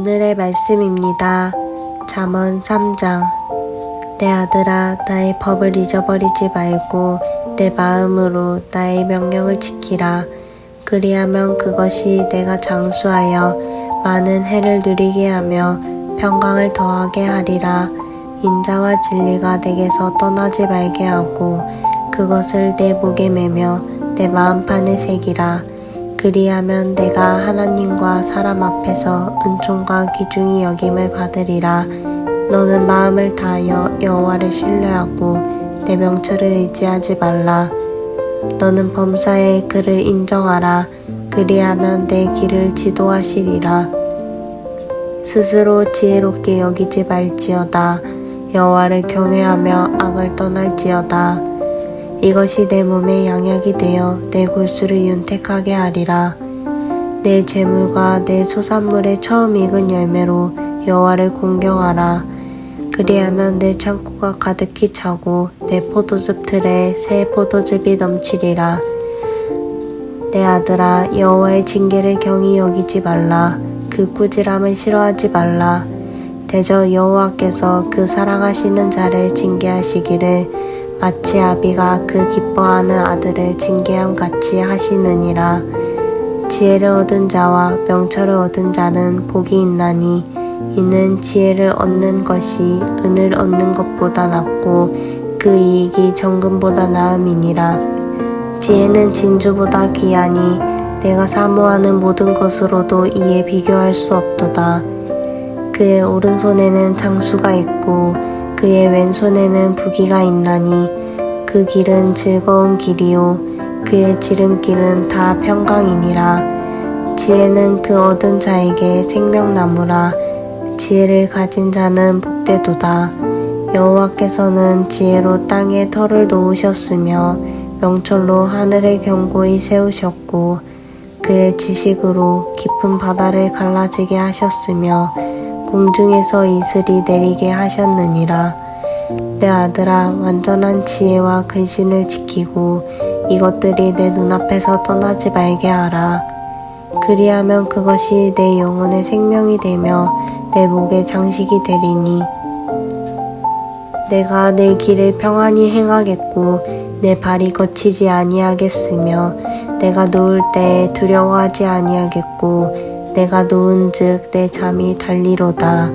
오늘의 말씀입니다. 잠언 3장 내 아들아 나의 법을 잊어버리지 말고 내 마음으로 나의 명령을 지키라. 그리하면 그것이 내가 장수하여 많은 해를 누리게 하며 평강을 더하게 하리라. 인자와 진리가 내게서 떠나지 말게 하고 그것을 내 목에 매며 내 마음판에 새기라. 그리하면 내가 하나님과 사람 앞에서 은총과 기중이 여김을 받으리라. 너는 마음을 다하여 여호와를 신뢰하고 내 명철을 의지하지 말라. 너는 범사에 그를 인정하라. 그리하면 내 길을 지도하시리라. 스스로 지혜롭게 여기지 말지어다. 여호와를 경외하며 악을 떠날지어다. 이것이 내 몸에 양약이 되어 내 골수를 윤택하게 하리라. 내 재물과 내 소산물의 처음 익은 열매로 여호와를 공경하라. 그리하면 내 창고가 가득히 차고 내 포도즙 틀에 새 포도즙이 넘치리라. 내 아들아 여호와의 징계를 경히 여기지 말라. 그 꾸지람을 싫어하지 말라. 대저 여호와께서 그 사랑하시는 자를 징계하시기를 마치 아비가 그 기뻐하는 아들을 징계함 같이 하시느니라. 지혜를 얻은 자와 명철을 얻은 자는 복이 있나니 이는 지혜를 얻는 것이 은을 얻는 것보다 낫고 그 이익이 정금보다 나음이니라. 지혜는 진주보다 귀하니 내가 사모하는 모든 것으로도 이에 비교할 수 없도다. 그의 오른손에는 장수가 있고 그의 왼손에는 부기가 있나니 그 길은 즐거운 길이요. 그의 지름길은 다 평강이니라. 지혜는 그 얻은 자에게 생명나무라. 지혜를 가진 자는 복되도다. 여호와께서는 지혜로 땅에 터를 놓으셨으며 명철로 하늘을 견고히 세우셨고 그의 지식으로 깊은 바다를 갈라지게 하셨으며 공중에서 이슬이 내리게 하셨느니라. 내 아들아, 완전한 지혜와 근신을 지키고 이것들이 내 눈앞에서 떠나지 말게 하라. 그리하면 그것이 내 영혼의 생명이 되며 내 목의 장식이 되리니 내가 내 길을 평안히 행하겠고 내 발이 거치지 아니하겠으며 내가 누울 때에 두려워하지 아니하겠고 내가 누운즉 내 잠이 달리로다.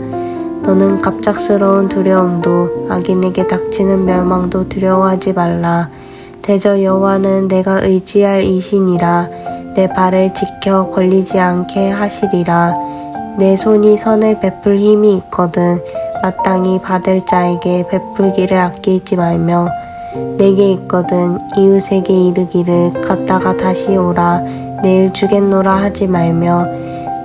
너는 갑작스러운 두려움도 악인에게 닥치는 멸망도 두려워하지 말라. 대저 여호와는 내가 의지할 이신이라 내 발을 지켜 걸리지 않게 하시리라. 내 손이 선을 베풀 힘이 있거든 마땅히 받을 자에게 베풀기를 아끼지 말며 내게 있거든 이웃에게 이르기를 갔다가 다시 오라 내일 주겠노라 하지 말며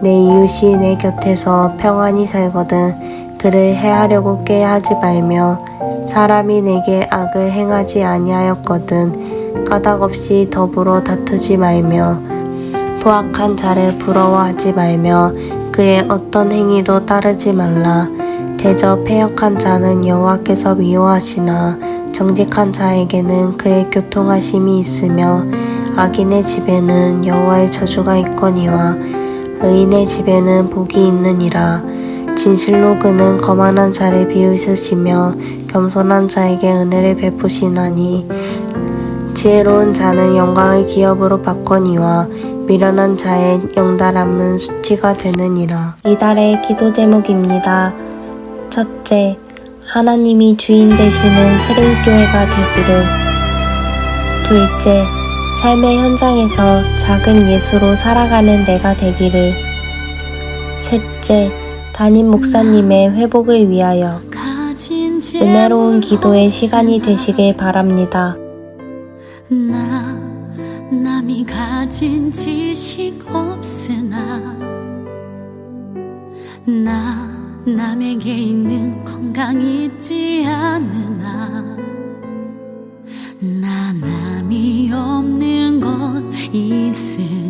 내 이웃이 내 곁에서 평안히 살거든 그를 해하려고 깨하지 말며 사람이 내게 악을 행하지 아니하였거든 까닭 없이 더불어 다투지 말며 포악한 자를 부러워하지 말며 그의 어떤 행위도 따르지 말라. 대저 패역한 자는 여호와께서 미워하시나 정직한 자에게는 그의 교통하심이 있으며 악인의 집에는 여호와의 저주가 있거니와 의인의 집에는 복이 있느니라. 진실로 그는 거만한 자를 비웃으시며 겸손한 자에게 은혜를 베푸시나니 지혜로운 자는 영광의 기업으로 바거니와 미련한 자의 영달함은 수치가 되느니라. 이달의 기도 제목입니다. 첫째, 하나님이 주인 되시는 세림교회가 되기를. 둘째, 삶의 현장에서 작은 예수로 살아가는 내가 되기를. 셋째, 담임 목사님의 회복을 위하여 은혜로운 기도의 시간이 되시길 바랍니다. 나 남이 가진 지식 없으나 나 남에게 있는 건강 있지 않으나 나 남이 없는 것 있으니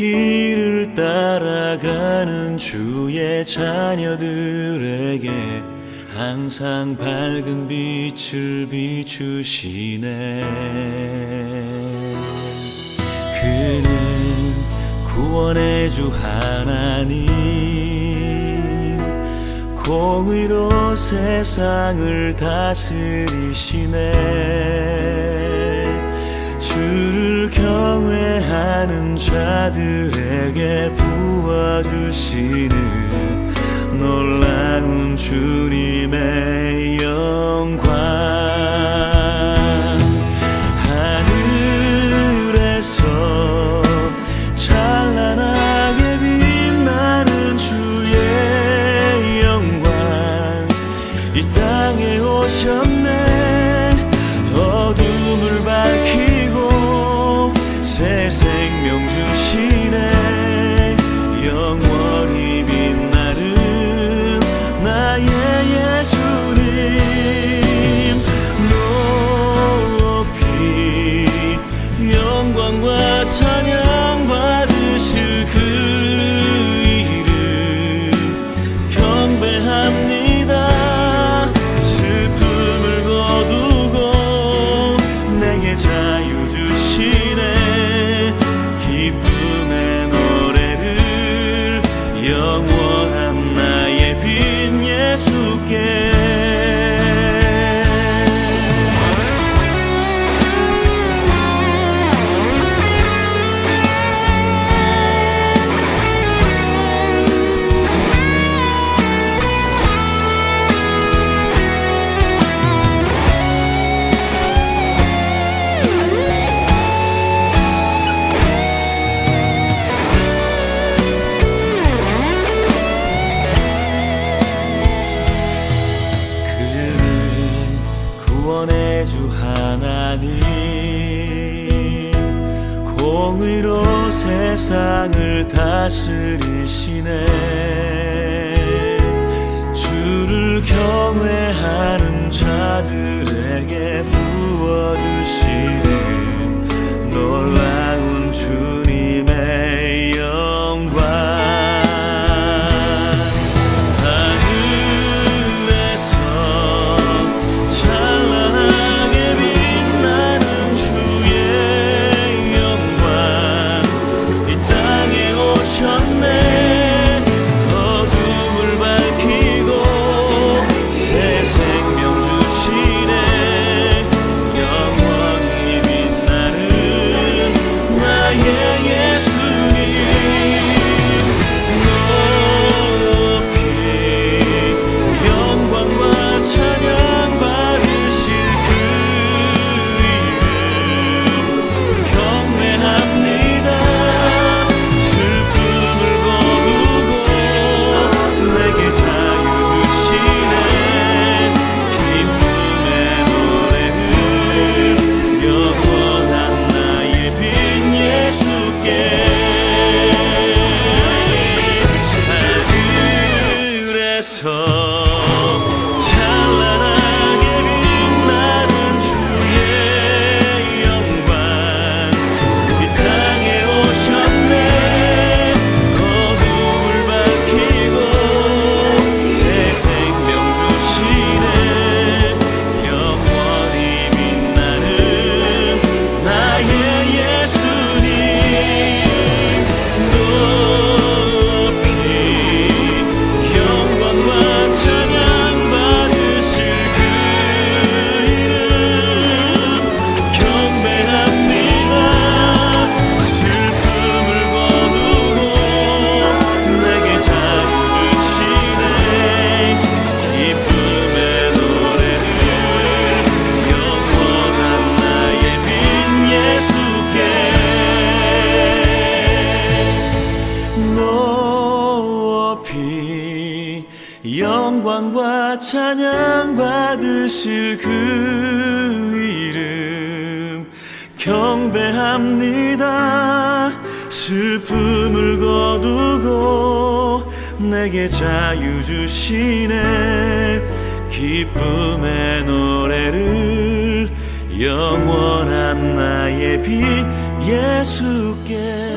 길을 따라가는 주의 자녀들에게 항상 밝은 빛을 비추시네. 그는 구원의 주 하나님, 공의로 세상을 다스리시네. 주를 경외하는 자들에게 부어주시는 놀라운 주님의 영광. 다스리시네. 경배합니다. 슬픔을 거두고 내게 자유 주시네. 기쁨의 노래를 영원한 나의 빛 예수께.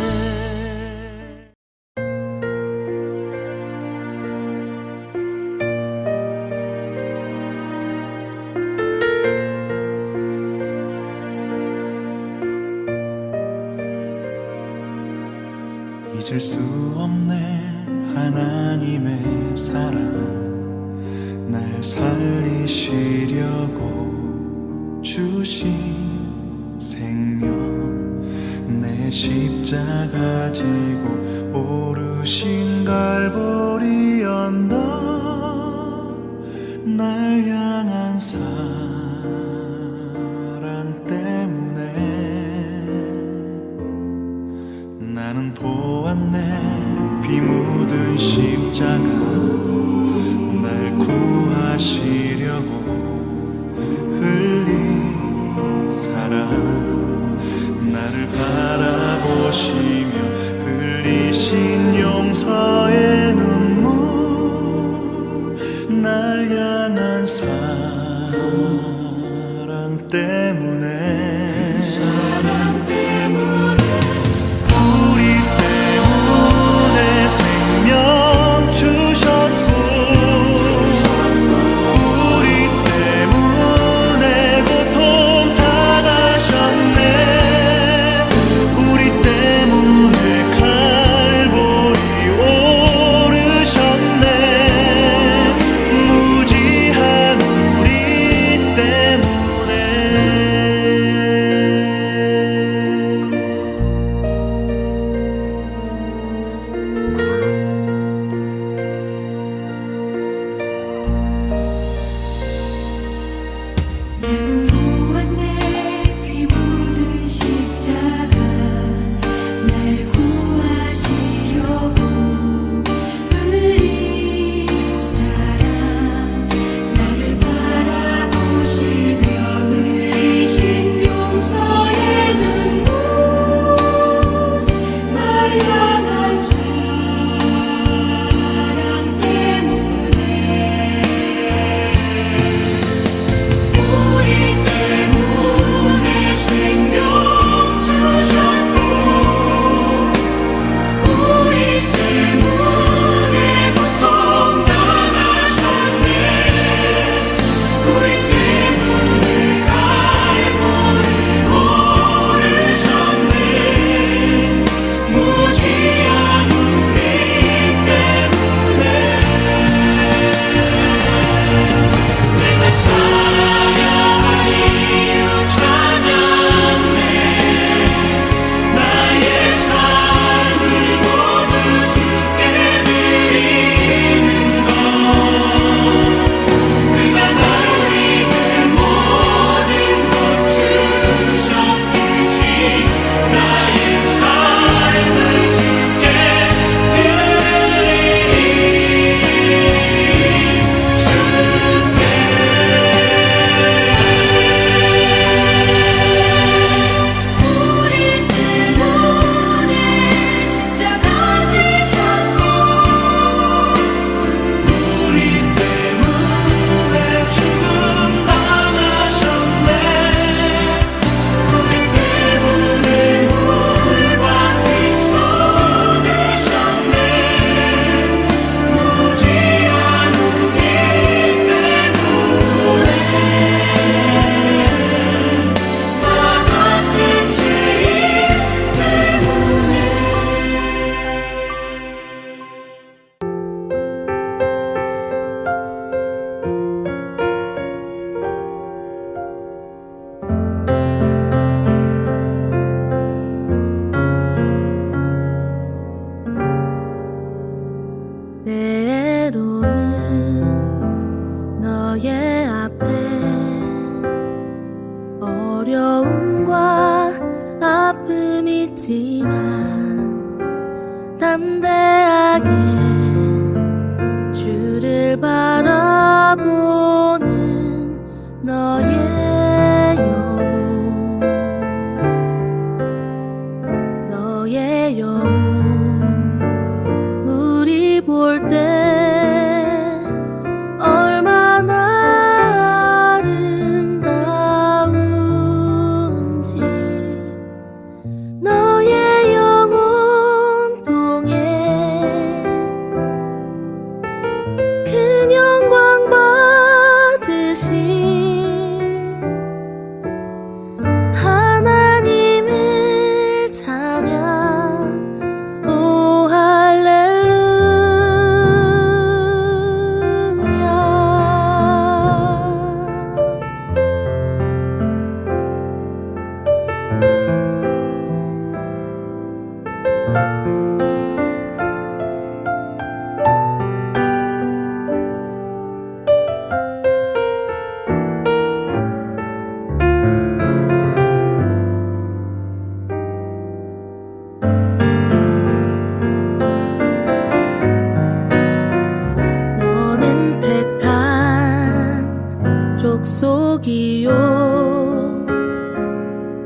저기요.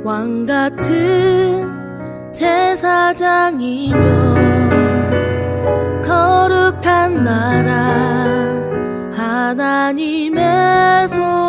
왕 같은 제사장이며 거룩한 나라 하나님의 손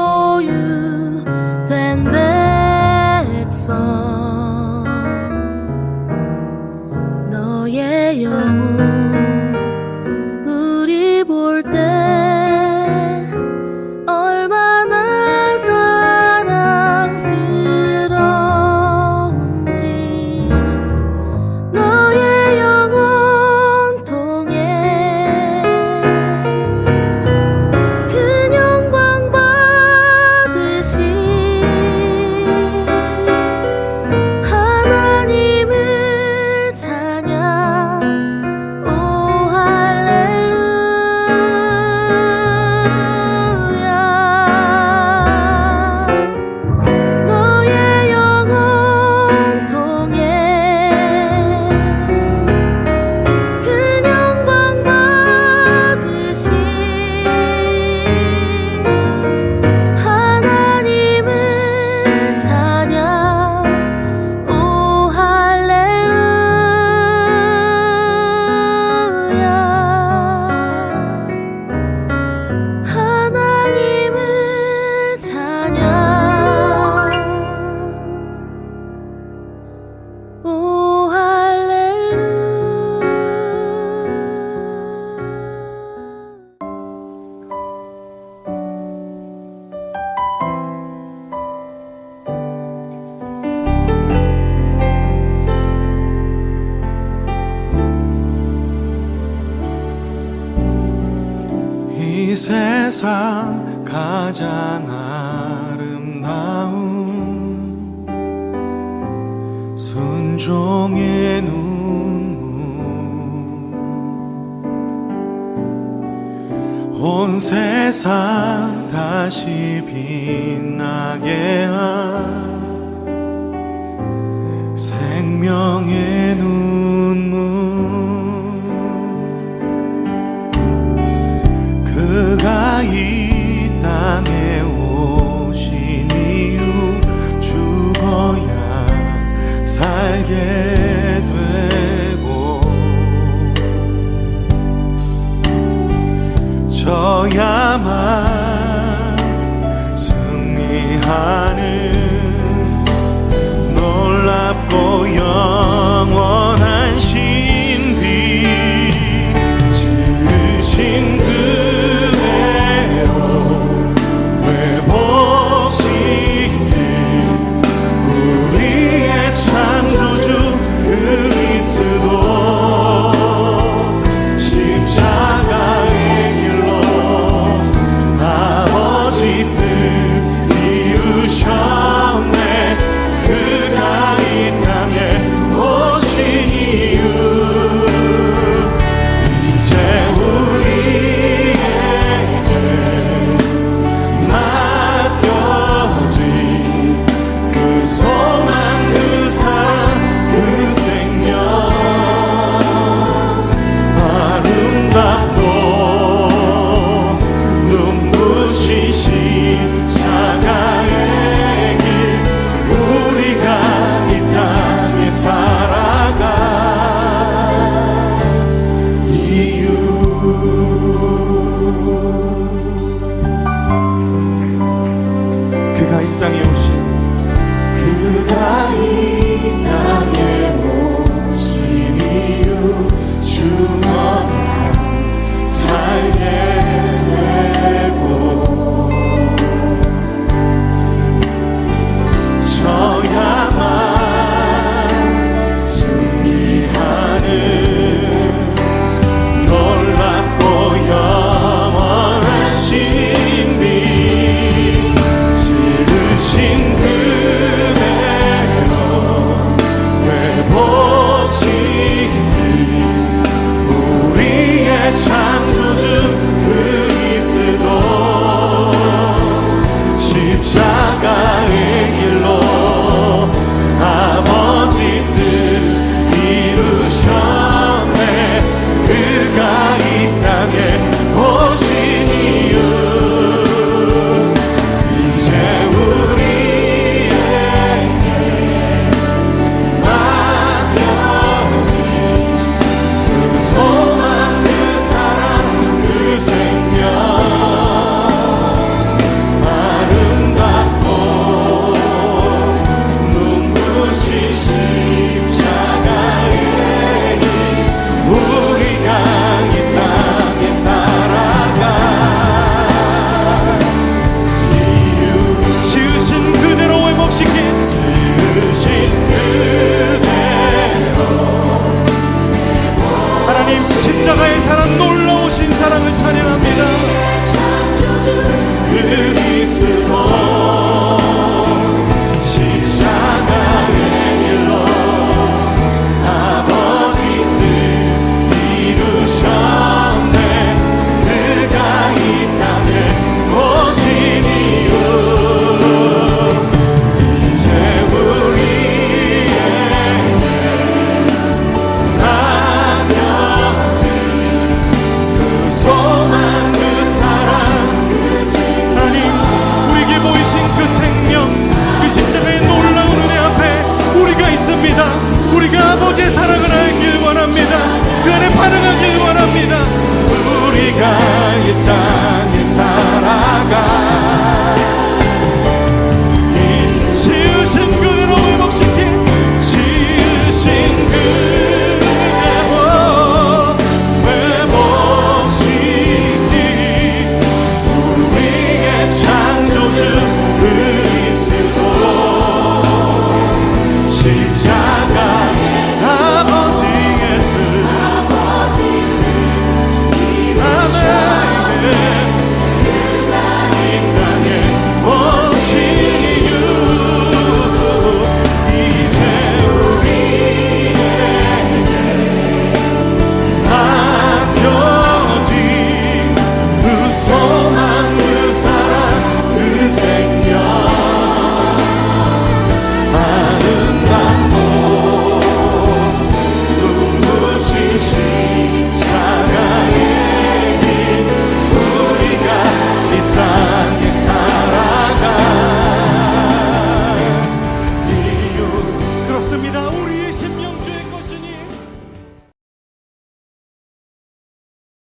세상 가장